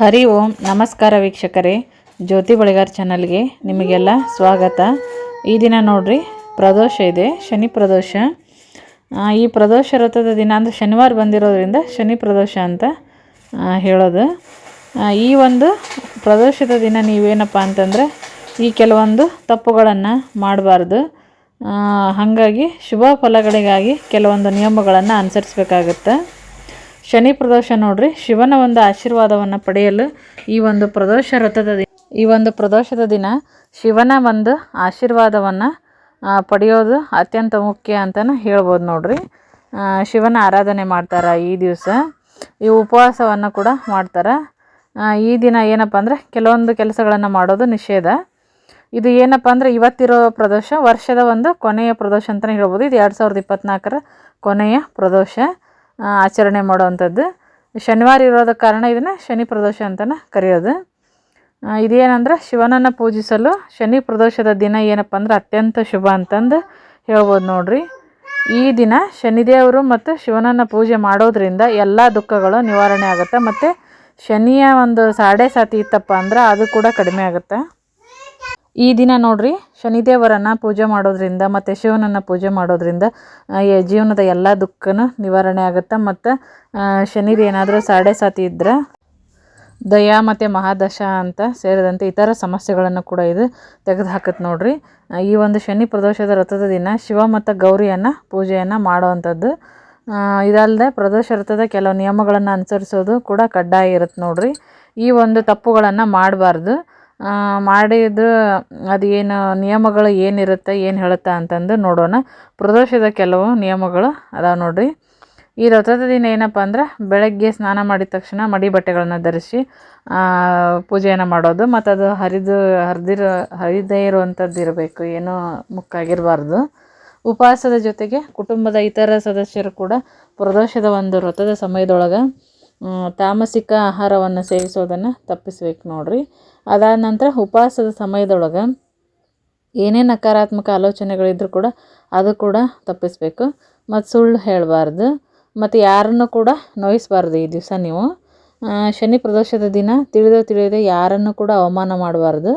ಹರಿ ಓಂ, ನಮಸ್ಕಾರ ವೀಕ್ಷಕರೇ. ಜ್ಯೋತಿ ಬಳಿಗಾರ್ ಚಾನಲ್ಗೆ ನಿಮಗೆಲ್ಲ ಸ್ವಾಗತ. ಈ ದಿನ ನೋಡ್ರಿ, ಪ್ರದೋಷ ಇದೆ, ಶನಿ ಪ್ರದೋಷ. ಈ ಪ್ರದೋಷ ವ್ರತದ ದಿನ ಅಂದರೆ ಶನಿವಾರ ಬಂದಿರೋದ್ರಿಂದ ಶನಿ ಪ್ರದೋಷ ಅಂತ ಹೇಳೋದು. ಈ ಒಂದು ಪ್ರದೋಷದ ದಿನ ನೀವೇನಪ್ಪ ಅಂತಂದರೆ, ಈ ಕೆಲವೊಂದು ತಪ್ಪುಗಳನ್ನು ಮಾಡಬಾರ್ದು. ಹಾಗಾಗಿ ಶುಭ ಫಲಗಳಿಗಾಗಿ ಕೆಲವೊಂದು ನಿಯಮಗಳನ್ನು ಅನುಸರಿಸಬೇಕಾಗುತ್ತೆ. ಶನಿ ಪ್ರದೋಷ ನೋಡ್ರಿ. ಶಿವನ ಒಂದು ಆಶೀರ್ವಾದವನ್ನು ಪಡೆಯಲು ಈ ಒಂದು ಪ್ರದೋಷ ವ್ರತದ ಈ ಒಂದು ಪ್ರದೋಷದ ದಿನ ಶಿವನ ಒಂದು ಆಶೀರ್ವಾದವನ್ನು ಪಡೆಯೋದು ಅತ್ಯಂತ ಮುಖ್ಯ ಅಂತಲೇ ಹೇಳ್ಬೋದು ನೋಡ್ರಿ. ಶಿವನ ಆರಾಧನೆ ಮಾಡ್ತಾರೆ ಈ ದಿವಸ. ಈ ಉಪವಾಸವನ್ನು ಕೂಡ ಮಾಡ್ತಾರೆ. ಈ ದಿನ ಏನಪ್ಪ ಅಂದರೆ ಕೆಲವೊಂದು ಕೆಲಸಗಳನ್ನು ಮಾಡೋದು ನಿಷೇಧ. ಇದು ಏನಪ್ಪ ಅಂದರೆ ಇವತ್ತಿರೋ ಪ್ರದೋಷ ವರ್ಷದ ಒಂದು ಕೊನೆಯ ಪ್ರದೋಷ ಅಂತಲೇ ಹೇಳ್ಬೋದು. ಇದು ಎರಡು ಸಾವಿರದ ಇಪ್ಪತ್ತ್ನಾಲ್ಕರ ಕೊನೆಯ ಪ್ರದೋಷ. ಆಚರಣೆ ಮಾಡುವಂಥದ್ದು. ಶನಿವಾರ ಇರೋದ ಕಾರಣ ಇದನ್ನು ಶನಿ ಪ್ರದೋಷ ಅಂತಲೇ ಕರೆಯೋದು. ಇದೇನಂದ್ರೆ ಶಿವನನ್ನು ಪೂಜಿಸಲು ಶನಿ ಪ್ರದೋಷದ ದಿನ ಏನಪ್ಪ ಅಂದ್ರೆ ಅತ್ಯಂತ ಶುಭ ಅಂತಂದು ಹೇಳ್ಬೋದು ನೋಡ್ರಿ. ಈ ದಿನ ಶನಿದೇವರು ಮತ್ತು ಶಿವನನ್ನು ಪೂಜೆ ಮಾಡೋದ್ರಿಂದ ಎಲ್ಲ ದುಃಖಗಳು ನಿವಾರಣೆ ಆಗುತ್ತೆ. ಮತ್ತು ಶನಿಯ ಒಂದು ಸಾಡೆ ಸಾತಿ ಇತ್ತಪ್ಪ ಅಂದ್ರೆ ಅದು ಕೂಡ ಕಡಿಮೆ ಆಗುತ್ತೆ. ಈ ದಿನ ನೋಡ್ರಿ ಶನಿದೇವರನ್ನು ಪೂಜೆ ಮಾಡೋದ್ರಿಂದ ಮತ್ತು ಶಿವನನ್ನು ಪೂಜೆ ಮಾಡೋದ್ರಿಂದ ಜೀವನದ ಎಲ್ಲ ದುಃಖನೂ ನಿವಾರಣೆ ಆಗುತ್ತೆ? ಮತ್ತು ಶನಿದು ಏನಾದರೂ ಸಾಡೆ ಸಾತಿ ಇದ್ದರೆ ದಯಾ ಮತ್ತು ಮಹಾದಶ ಅಂತ ಸೇರಿದಂತೆ ಇತರ ಸಮಸ್ಯೆಗಳನ್ನು ಕೂಡ ಇದು ತೆಗೆದು ಹಾಕತ್ತೆ ನೋಡ್ರಿ ಈ ಒಂದು ಶನಿ ಪ್ರದೋಷದ ರಥದ ದಿನ ಶಿವ ಮತ್ತು ಗೌರಿಯನ್ನು ಪೂಜೆಯನ್ನು ಮಾಡೋವಂಥದ್ದು. ಇದಲ್ಲದೆ ಪ್ರದೋಷ ರಥದ ಕೆಲವು ನಿಯಮಗಳನ್ನು ಅನುಸರಿಸೋದು ಕೂಡ ಕಡ್ಡಾಯ ಇರುತ್ತೆ ನೋಡ್ರಿ. ಈ ಒಂದು ತಪ್ಪುಗಳನ್ನು ಮಾಡಬಾರ್ದು. ಮಾಡಿದ್ದು ಅದು ಏನು ನಿಯಮಗಳು ಏನಿರುತ್ತೆ, ಏನು ಹೇಳುತ್ತೆ ಅಂತಂದು ನೋಡೋಣ. ಪ್ರದೋಷದ ಕೆಲವು ನಿಯಮಗಳು ಅದಾವೆ ನೋಡಿರಿ. ಈ ರಥದ ದಿನ ಏನಪ್ಪ ಅಂದ್ರೆ ಬೆಳಗ್ಗೆ ಸ್ನಾನ ಮಾಡಿದ ತಕ್ಷಣ ಮಡಿ ಬಟ್ಟೆಗಳನ್ನು ಧರಿಸಿ ಪೂಜೆಯನ್ನು ಮಾಡೋದು. ಮತ್ತು ಅದು ಹರಿದು, ಹರಿದಿರೋ, ಹರಿದೇ ಇರುವಂಥದ್ದು ಇರಬೇಕು, ಏನೂ ಮುಕ್ಕಾಗಿರಬಾರ್ದು. ಉಪವಾಸದ ಜೊತೆಗೆ ಕುಟುಂಬದ ಇತರ ಸದಸ್ಯರು ಕೂಡ ಪ್ರದೋಷದ ಒಂದು ವ್ರತದ ಸಮಯದೊಳಗೆ ತಾಮಸಿಕ ಆಹಾರವನ್ನು ಸೇವಿಸೋದನ್ನು ತಪ್ಪಿಸ್ಬೇಕು ನೋಡ್ರಿ. ಅದಾದ ನಂತರ ಉಪವಾಸದ ಸಮಯದೊಳಗೆ ಏನೇ ನಕಾರಾತ್ಮಕ ಆಲೋಚನೆಗಳಿದ್ರೂ ಕೂಡ ಅದು ಕೂಡ ತಪ್ಪಿಸ್ಬೇಕು. ಮತ್ತು ಸುಳ್ಳು ಹೇಳಬಾರ್ದು. ಮತ್ತು ಯಾರನ್ನು ಕೂಡ ನೋಯಿಸಬಾರ್ದು ಈ ದಿವಸ ನೀವು. ಶನಿ ಪ್ರದೋಷದ ದಿನ ತಿಳಿದೋ ತಿಳಿಯದೆ ಯಾರನ್ನು ಕೂಡ ಅವಮಾನ ಮಾಡಬಾರ್ದು.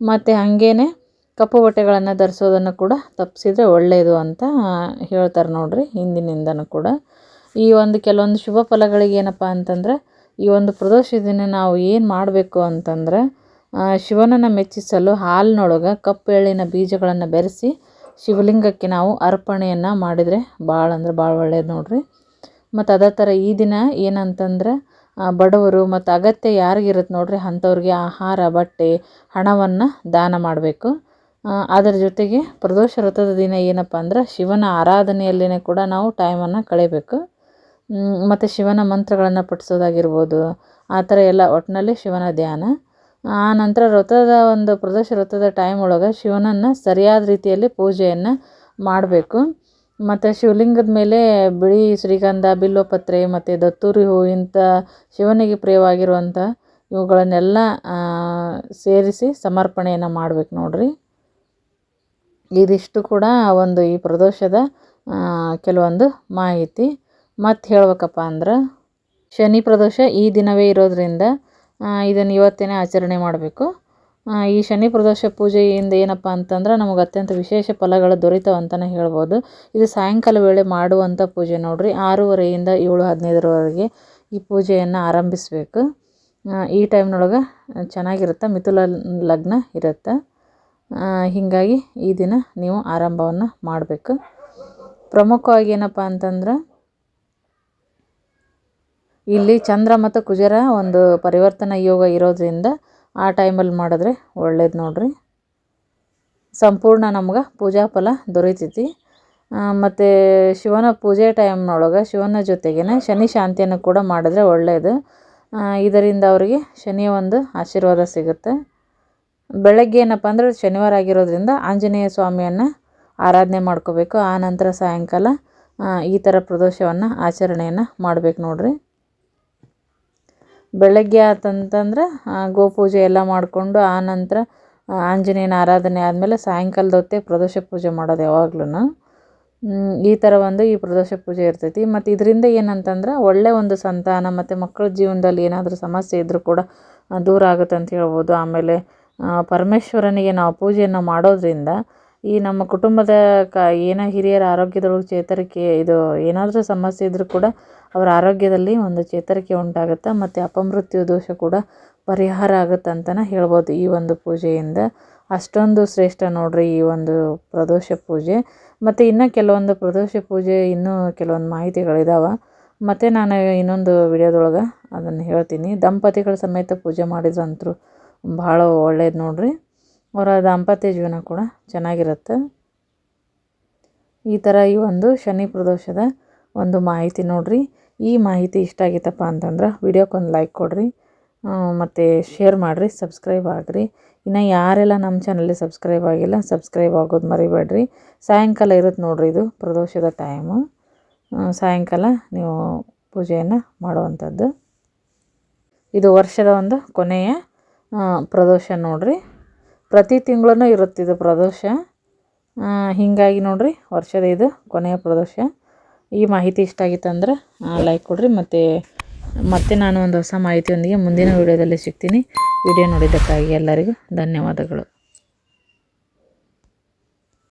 ಮತ್ತು ಹಾಗೇನೆ ಕಪ್ಪು ಬಟ್ಟೆಗಳನ್ನು ಧರಿಸೋದನ್ನು ಕೂಡ ತಪ್ಪಿಸಿದ್ರೆ ಒಳ್ಳೆಯದು ಅಂತ ಹೇಳ್ತಾರೆ ನೋಡಿರಿ ಹಿಂದಿನಿಂದನೂ ಕೂಡ. ಈ ಒಂದು ಕೆಲವೊಂದು ಶುಭ ಫಲಗಳಿಗೆ ಏನಪ್ಪ ಅಂತಂದ್ರೆ, ಈ ಒಂದು ಪ್ರದೋಷ ದಿನ ನಾವು ಏನು ಮಾಡಬೇಕು ಅಂತಂದ್ರೆ ಶಿವನನ್ನು ಮೆಚ್ಚಿಸಲು ಹಾಲಿನೊಳಗೆ ಕಪ್ಪು ಎಳ್ಳಿನ ಬೀಜಗಳನ್ನು ಬೆರೆಸಿ ಶಿವಲಿಂಗಕ್ಕೆ ನಾವು ಅರ್ಪಣೆಯನ್ನು ಮಾಡಿದರೆ ಭಾಳ ಅಂದ್ರೆ ಭಾಳ ಒಳ್ಳೇದು ನೋಡಿರಿ. ಮತ್ತು ಅದೇ ಥರ ಈ ದಿನ ಏನಂತಂದ್ರೆ ಬಡವರು ಮತ್ತು ಅಗತ್ಯ ಯಾರಿಗಿರುತ್ತೆ ನೋಡಿರಿ, ಅಂಥವ್ರಿಗೆ ಆಹಾರ, ಬಟ್ಟೆ, ಹಣವನ್ನು ದಾನ ಮಾಡಬೇಕು. ಅದರ ಜೊತೆಗೆ ಪ್ರದೋಷ ವ್ರತದ ದಿನ ಏನಪ್ಪ ಅಂದ್ರೆ, ಶಿವನ ಆರಾಧನೆಯಲ್ಲಿನೇ ಕೂಡ ನಾವು ಟೈಮನ್ನು ಕಳೆಯಬೇಕು ಮತ್ತು ಶಿವನ ಮಂತ್ರಗಳನ್ನು ಪಠಿಸೋದಾಗಿರ್ಬೋದು, ಆ ಥರ ಎಲ್ಲ ಒಟ್ಟಿನಲ್ಲಿ ಶಿವನ ಧ್ಯಾನ. ಆ ನಂತರ ವ್ರತದ ಒಂದು ಪ್ರದೋಷ ವ್ರತದ ಟೈಮ್ ಒಳಗೆ ಶಿವನನ್ನು ಸರಿಯಾದ ರೀತಿಯಲ್ಲಿ ಪೂಜೆಯನ್ನು ಮಾಡಬೇಕು. ಮತ್ತು ಶಿವಲಿಂಗದ ಮೇಲೆ ಬಿಳಿ ಶ್ರೀಗಂಧ ಬಿಲ್ವಪತ್ರೆ ಮತ್ತು ದತ್ತೂರಿ ಹೂ, ಇಂಥ ಶಿವನಿಗೆ ಪ್ರಿಯವಾಗಿರುವಂಥ ಇವುಗಳನ್ನೆಲ್ಲ ಸೇರಿಸಿ ಸಮರ್ಪಣೆಯನ್ನು ಮಾಡ್ಬೇಕು ನೋಡ್ರಿ. ಇದಿಷ್ಟು ಕೂಡ ಒಂದು ಈ ಪ್ರದೋಷದ ಕೆಲವೊಂದು ಮಾಹಿತಿ. ಮತ್ತು ಹೇಳ್ಬೇಕಪ್ಪ ಅಂದ್ರೆ, ಶನಿ ಪ್ರದೋಷ ಈ ದಿನವೇ ಇರೋದರಿಂದ ಇದನ್ನು ಇವತ್ತೇ ಆಚರಣೆ ಮಾಡಬೇಕು. ಈ ಶನಿ ಪ್ರದೋಷ ಪೂಜೆಯಿಂದ ಏನಪ್ಪ ಅಂತಂದ್ರೆ, ನಮಗೆ ಅತ್ಯಂತ ವಿಶೇಷ ಫಲಗಳು ದೊರೀತಾವೆ ಅಂತಲೇ ಹೇಳ್ಬೋದು. ಇದು ಸಾಯಂಕಾಲ ವೇಳೆ ಮಾಡುವಂಥ ಪೂಜೆ ನೋಡಿರಿ, ಆರೂವರೆಯಿಂದ ಏಳು ಹದಿನೈದರವರೆಗೆ ಈ ಪೂಜೆಯನ್ನು ಆರಂಭಿಸಬೇಕು. ಈ ಟೈಮ್ನೊಳಗೆ ಚೆನ್ನಾಗಿರುತ್ತೆ ಮಿಥುಲ ಲಗ್ನ ಇರುತ್ತೆ. ಹೀಗಾಗಿ ಈ ದಿನ ನೀವು ಆರಂಭವನ್ನು ಮಾಡಬೇಕು. ಪ್ರಮುಖವಾಗಿ ಏನಪ್ಪ ಅಂತಂದ್ರೆ ಇಲ್ಲಿ ಚಂದ್ರ ಮತ್ತು ಕುಜರ ಒಂದು ಪರಿವರ್ತನ ಯೋಗ ಇರೋದ್ರಿಂದ ಆ ಟೈಮಲ್ಲಿ ಮಾಡಿದ್ರೆ ಒಳ್ಳೇದು ನೋಡ್ರಿ. ಸಂಪೂರ್ಣ ನಮ್ಗೆ ಪೂಜಾ ಫಲ ದೊರೀತೈತಿ. ಮತ್ತು ಶಿವನ ಪೂಜೆ ಟೈಮ್ನೊಳಗೆ ಶಿವನ ಜೊತೆಗೇ ಶನಿ ಶಾಂತಿಯನ್ನು ಕೂಡ ಮಾಡಿದ್ರೆ ಒಳ್ಳೆಯದು ಇದರಿಂದ ಅವರಿಗೆ ಶನಿಯ ಒಂದು ಆಶೀರ್ವಾದ ಸಿಗುತ್ತೆ. ಬೆಳಗ್ಗೆ ಏನಪ್ಪ ಅಂದರೆ ಶನಿವಾರ ಆಗಿರೋದ್ರಿಂದ ಆಂಜನೇಯ ಸ್ವಾಮಿಯನ್ನು ಆರಾಧನೆ ಮಾಡ್ಕೋಬೇಕು. ಆ ನಂತರ ಸಾಯಂಕಾಲ ಈ ಥರ ಪ್ರದೋಷವನ್ನು ಆಚರಣೆಯನ್ನು ಮಾಡ್ಬೇಕು ನೋಡ್ರಿ. ಬೆಳಗ್ಗೆ ಆತಂತಂದ್ರೆ ಗೋಪೂಜೆ ಎಲ್ಲ ಮಾಡಿಕೊಂಡು, ಆ ನಂತರ ಆಂಜನೇಯನ ಆರಾಧನೆ ಆದಮೇಲೆ ಸಾಯಂಕಾಲದ ಹೊತ್ತೇ ಪ್ರದೋಷ ಪೂಜೆ ಮಾಡೋದು ಯಾವಾಗ್ಲೂ ಈ ಥರ ಒಂದು ಈ ಪ್ರದೋಷ ಪೂಜೆ ಇರ್ತೈತಿ. ಮತ್ತು ಇದರಿಂದ ಏನಂತಂದ್ರೆ ಒಳ್ಳೆಯ ಒಂದು ಸಂತಾನ ಮತ್ತು ಮಕ್ಕಳ ಜೀವನದಲ್ಲಿ ಏನಾದರೂ ಸಮಸ್ಯೆ ಇದ್ದರೂ ಕೂಡ ದೂರ ಆಗುತ್ತೆ ಅಂತ ಹೇಳ್ಬೋದು. ಆಮೇಲೆ ಪರಮೇಶ್ವರನಿಗೆ ನಾವು ಪೂಜೆಯನ್ನು ಮಾಡೋದ್ರಿಂದ ಈ ನಮ್ಮ ಕುಟುಂಬದ ಕ, ಏನ ಹಿರಿಯರ ಆರೋಗ್ಯದೊಳಗೆ ಚೇತರಿಕೆ, ಇದು ಏನಾದರೂ ಸಮಸ್ಯೆ ಇದ್ದರೂ ಕೂಡ ಅವರ ಆರೋಗ್ಯದಲ್ಲಿ ಒಂದು ಚೇತರಿಕೆ ಉಂಟಾಗುತ್ತೆ, ಮತ್ತು ಅಪಮೃತ್ಯು ದೋಷ ಕೂಡ ಪರಿಹಾರ ಆಗುತ್ತೆ ಅಂತಲೇ ಹೇಳ್ಬೋದು ಈ ಒಂದು ಪೂಜೆಯಿಂದ. ಅಷ್ಟೊಂದು ಶ್ರೇಷ್ಠ ನೋಡ್ರಿ ಈ ಒಂದು ಪ್ರದೋಷ ಪೂಜೆ. ಮತ್ತು ಇನ್ನು ಕೆಲವೊಂದು ಪ್ರದೋಷ ಪೂಜೆ ಇನ್ನೂ ಕೆಲವೊಂದು ಮಾಹಿತಿಗಳಿದಾವೆ. ಮತ್ತು ನಾನು ಇನ್ನೊಂದು ವಿಡಿಯೋದೊಳಗೆ ಅದನ್ನು ಹೇಳ್ತೀನಿ. ದಂಪತಿಗಳ ಸಮೇತ ಪೂಜೆ ಮಾಡಿದ್ರಂತೂ ಭಾಳ ಒಳ್ಳೇದು ನೋಡ್ರಿ. ಅವರ ದಾಂಪತ್ಯ ಜೀವನ ಕೂಡ ಚೆನ್ನಾಗಿರುತ್ತೆ. ಈ ಥರ ಈ ಒಂದು ಶನಿ ಪ್ರದೋಷದ ಒಂದು ಮಾಹಿತಿ ನೋಡಿರಿ. ಈ ಮಾಹಿತಿ ಇಷ್ಟ ಆಗಿತ್ತಪ್ಪ ಅಂತಂದ್ರೆ ವಿಡಿಯೋಕ್ಕೊಂದು ಲೈಕ್ ಕೊಡಿರಿ. ಮತ್ತು ಶೇರ್ ಮಾಡಿರಿ ಸಬ್ಸ್ಕ್ರೈಬ್ ಆಗಿರಿ. ಇನ್ನು ಯಾರೆಲ್ಲ ನಮ್ಮ ಚಾನಲ್ಲಿ ಸಬ್ಸ್ಕ್ರೈಬ್ ಆಗಿಲ್ಲ ಸಬ್ಸ್ಕ್ರೈಬ್ ಆಗೋದು ಮರಿಬೇಡ್ರಿ. ಸಾಯಂಕಾಲ ಇರುತ್ತೆ ನೋಡ್ರಿ ಇದು ಪ್ರದೋಷದ ಟೈಮು ಸಾಯಂಕಾಲ ನೀವು ಪೂಜೆಯನ್ನು ಮಾಡುವಂಥದ್ದು. ಇದು ವರ್ಷದ ಒಂದು ಕೊನೆಯ ಪ್ರದೋಷ ನೋಡ್ರಿ. ಪ್ರತಿ ತಿಂಗಳೂ ಇರುತ್ತೆ ಇದು ಪ್ರದೋಷ ಹೀಗಾಗಿ ನೋಡಿರಿ ವರ್ಷದ ಇದು ಕೊನೆಯ ಪ್ರದೋಷ ಈ ಮಾಹಿತಿ ಇಷ್ಟ ಆಗಿತ್ತಂದ್ರೆ ಲೈಕ್ ಕೊಡ್ರಿ ಮತ್ತು, ಮತ್ತೆ ನಾನು ಒಂದು ಹೊಸ ಮಾಹಿತಿಯೊಂದಿಗೆ ಮುಂದಿನ ವಿಡಿಯೋದಲ್ಲಿ ಸಿಗ್ತೀನಿ. ವಿಡಿಯೋ ನೋಡಿದ್ದಕ್ಕಾಗಿ ಎಲ್ಲರಿಗೂ ಧನ್ಯವಾದಗಳು.